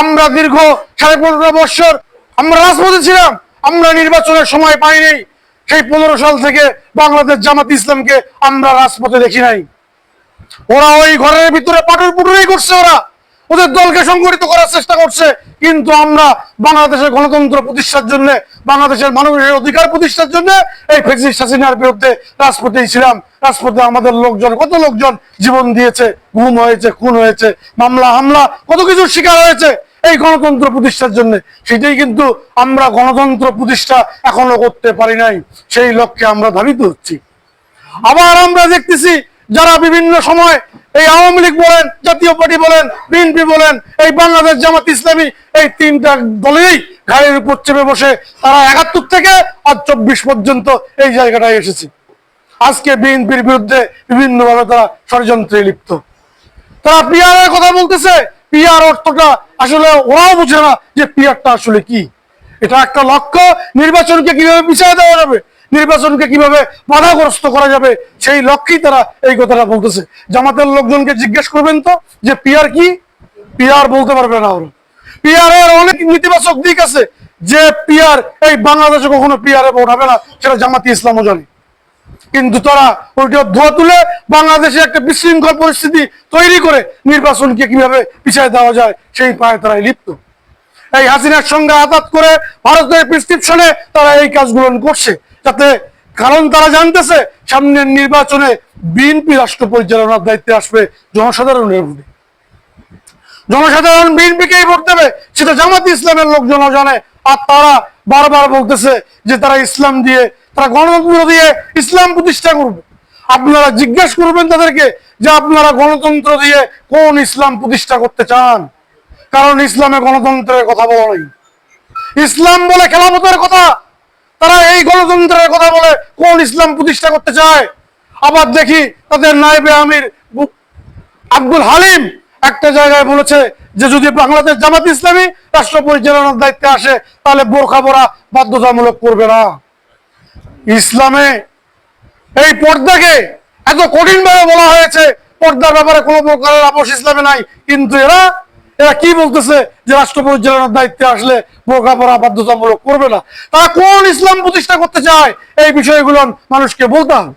আমরা দীর্ঘ সাড়ে পনেরো বৎসর আমরা রাজপথে ছিলাম, আমরা নির্বাচনের সময় পাইনি। সেই পনেরো সাল থেকে বাংলাদেশ জামাত ইসলামকে আমরা রাজপথে দেখি নাই। ওরা ওই ঘরের ভিতরে পাটুর পুটুরি করছে ওরা। ওদের দলকে সংগঠিত করার চেষ্টা করছে, কিন্তু আমরা বাংলাদেশের গণতন্ত্র প্রতিষ্ঠার জন্য, বাংলাদেশের মানুষের অধিকার প্রতিষ্ঠার জন্য এই ফেসিস্ট হাসিনার বিরুদ্ধে রাজপথেই ছিলাম। রাজপথে আমাদের লোকজন, কত লোকজন জীবন দিয়েছে, গুম হয়েছে, খুন হয়েছে, মামলা, হামলা, কত কিছুর শিকার হয়েছে। এই গণতন্ত্র প্রতিষ্ঠার জন্য। সেটাই কিন্তু আমরা গণতন্ত্র প্রতিষ্ঠা এখনও করতে পারি নাই। সেই লক্ষ্যে আমরা ধাবিত হচ্ছি। আবার আমরা দেখতেছি যারা বিভিন্ন সময় এই আওয়ামী লীগ বলেন, জাতীয় পার্টি বলেন, বিএনপি বলেন, এই বাংলাদেশ জামাত ইসলামী এই তিনটা দলেই ঘাড়ের উপর চেপে বসে তারা একাত্তর থেকে আজ চব্বিশ পর্যন্ত এই জায়গাটায় এসেছে। আজকে বিএনপির বিরুদ্ধে বিভিন্নভাবে তারা ষড়যন্ত্রে লিপ্ত। তারা পিআর এর কথা বলতেছে পিআর অর্থটা আসলে ওরাও বুঝে না যে পিয়ারটা আসলে কি। এটা একটা লক্ষ্য, নির্বাচনকে কীভাবে পিছিয়ে দেওয়া যাবে, নির্বাচনকে কীভাবে বাধাগ্রস্ত করা যাবে, সেই লক্ষ্যেই তারা এই কথাটা বলতেছে। জামাতের লোকজনকে জিজ্ঞেস করবেন তো যে পিআর কি? পিআর বলতে পারবে না ওরা। পিআর এর অনেক নেতিবাচক দিক আছে যে পিয়ার এই বাংলাদেশে কখনো এ ভোট না, সেটা জামাতি ইসলামও জানে। কিন্তু তারা ওইটা ধোয়া তুলে বাংলাদেশে একটা বিশৃঙ্খল পরিস্থিতি তৈরি করে নির্বাচনকে কীভাবে পিছিয়ে দেওয়া যায় সেই পায়ে তারা লিপ্ত। এই হাসিনার সঙ্গে আঘাত করে ভারতের প্রেসক্রিপশনে তারা এই কাজগুলো করছে। যাতে কারণ তারা জানতেছে, সামনের নির্বাচনে বিএনপি রাষ্ট্র পরিচালনার দায়িত্বে আসবে জনসাধারণের ভোটে। জনসাধারণ বিএনপিকেই ভোট দেবে, সেটা জামাত ইসলামের লোকজনও জানে। আর তারা বারবার বলতেছে যে তারা ইসলাম দিয়ে তারা গণতন্ত্র দিয়ে ইসলাম প্রতিষ্ঠা করবে। আপনারা জিজ্ঞেস করবেন তাদেরকে যে আপনারা গণতন্ত্র দিয়ে কোন ইসলাম প্রতিষ্ঠা করতে চান? কারণ ইসলামে গণতন্ত্রের কথা বলা নাই। ইসলাম বলে খেলাফতের কথা। তারা এই গণতন্ত্রের কথা বলে কোন ইসলাম প্রতিষ্ঠা করতে চায়? আবার দেখি তাদের নাইবে আমির আব্দুল হালিম একটা জায়গায় বলেছে যে যদি বাংলাদেশ জামাত ইসলামী রাষ্ট্র পরিচালনার দায়িত্বে আসে, তাহলে বোরখা পরা বাধ্যতামূলক করবে না। ইসলামে এই পর্দাকে এত কঠিন ভাবে বলা হয়েছে। পর্দার ব্যাপারে কোনো প্রকারের আপোষ ইসলামে নাই। কিন্তু এরা এরা কি বলতেছে যে রাষ্ট্র পরিচালনার দায়িত্বে আসলে বোরখা পরা বাধ্যতামূলক করবে না? তারা কোন ইসলাম প্রতিষ্ঠা করতে চায়? এই বিষয়গুলো মানুষকে বলতে হবে।